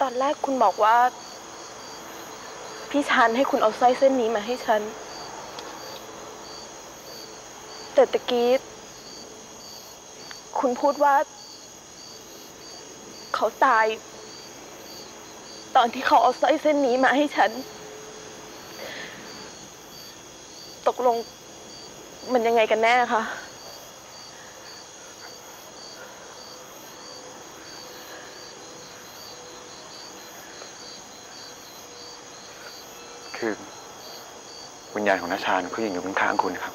ตอนแรกคุณบอกว่า พี่ชานให้คุณเอาสร้อยเส้นนี้มาให้ฉัน แต่ตะกี้คุณพูดว่า เขาตาย ตอนที่เขาเอาสร้อยเส้นนี้มาให้ฉัน ตกลงมันยังไงกันแน่คะ คือวิญญาณของนาชาเขายังอยู่ข้างๆคุณครับ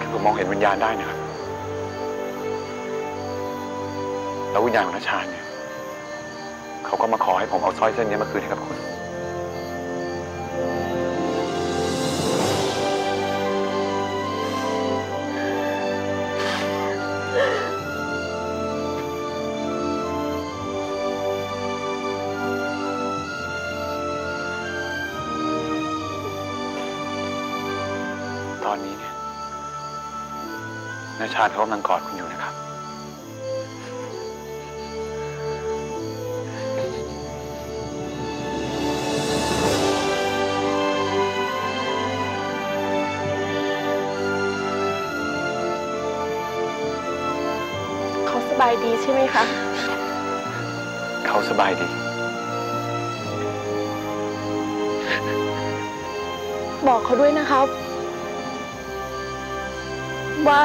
คือผมมองเห็นวิญญาณได้นะครับ แล้ววิญญาณของนาชาเนี่ยเขาก็มาขอให้ผมเอาสร้อยเส้นนี้มาคืนให้กับคุณ ตอนนี้เนี่ยนาชาเขากำลังกอดคุณอยู่นะครับ บายดีใช่ไหมคะ เขาสบายดี บอกเขาด้วยนะครับ ว่า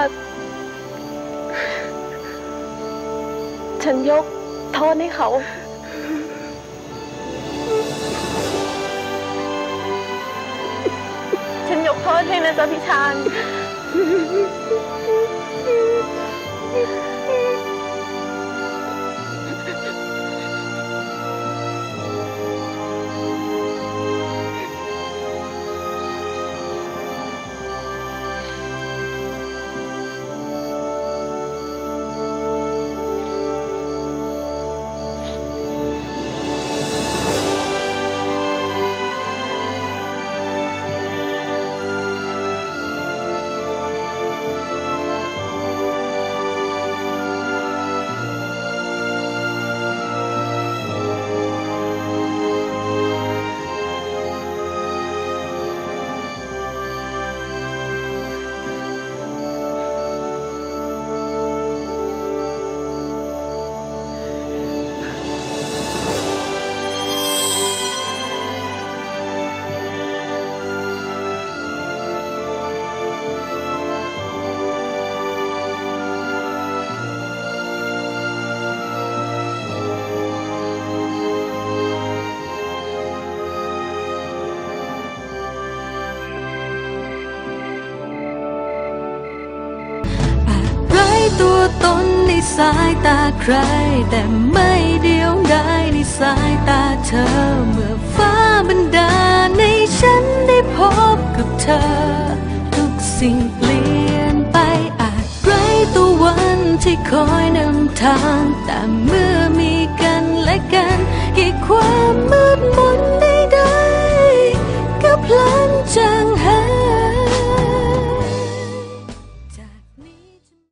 ฉันยกโทษให้เขาฉันยกโทษให้นะจ๊ะพี่ชาน ตัวตนในสายตาใคร แต่ไม่เดียวดายในสายตาเธอ เมื่อฟ้าบันดาลในฉันได้พบกับเธอ ทุกสิ่งเปลี่ยนไปอาจไร้ตัววันที่คอยนำทาง แต่เมื่อมีกันและกันให้ความมืดมน